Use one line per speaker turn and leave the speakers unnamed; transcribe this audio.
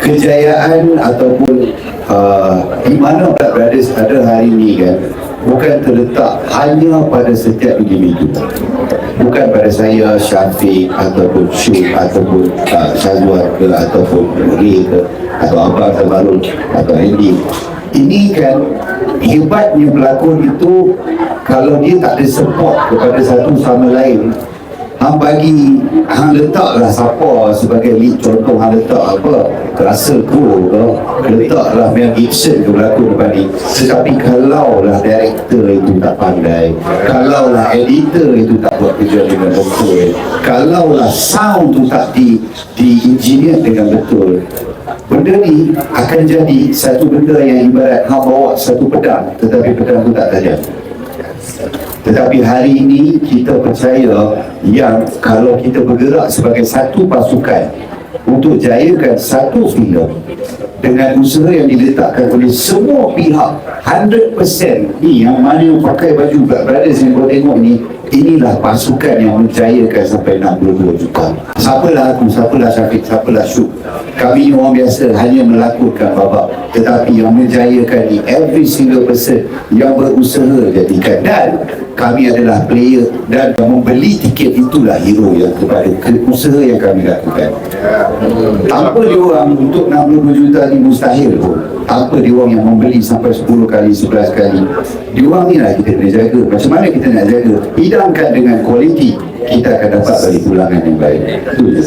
kejayaan ataupun uh, di mana Black Brothers ada hari ini kan bukan terletak hanya pada setiap individu. Bukan pada saya Syafiq ataupun Syuk ataupun uh, Syazwan ke ataupun Ray ke atau Abang Tabarul atau Andy. Ini kan hebatnya pelakon itu kalau dia tak ada support kepada satu sama lain Hang bagi Hang letaklah siapa sebagai lead contoh Hang letak apa Russell Crowe ke Letaklah Mel Gibson ke berlakon depan ni. Tetapi kalau lah director itu tak pandai Kalau lah editor itu tak buat kerja dengan betul Kalau lah sound tu tak di, di engineer dengan betul Benda ni akan jadi satu benda yang ibarat Hang bawa satu pedang Tetapi pedang tu tak tajam tetapi hari ini kita percaya yang kalau kita bergerak sebagai satu pasukan untuk jayakan satu filem dengan usaha yang diletakkan oleh semua pihak. 100% ni yang mana yang pakai baju Black Brothers yang kau tengok ni inilah pasukan yang menjayakan sampai 62 juta. Siapalah aku, siapalah Syafiq, siapalah Syuk. Kami ni orang biasa hanya melakukan babak. Tetapi yang menjayakan ni every single person yang berusaha jadikan. Dan kami adalah player dan yang membeli tiket itulah hero yang kepada ke- usaha yang kami lakukan. Tanpa dia orang untuk 62 juta ni mustahil pun. Tanpa dia orang yang membeli sampai 10 kali 11 kali. Dia orang ni lah kita kena jaga. Macam mana kita nak jaga? Hidangkan dengan kualiti kita akan dapat balik pulangan yang baik. Itu je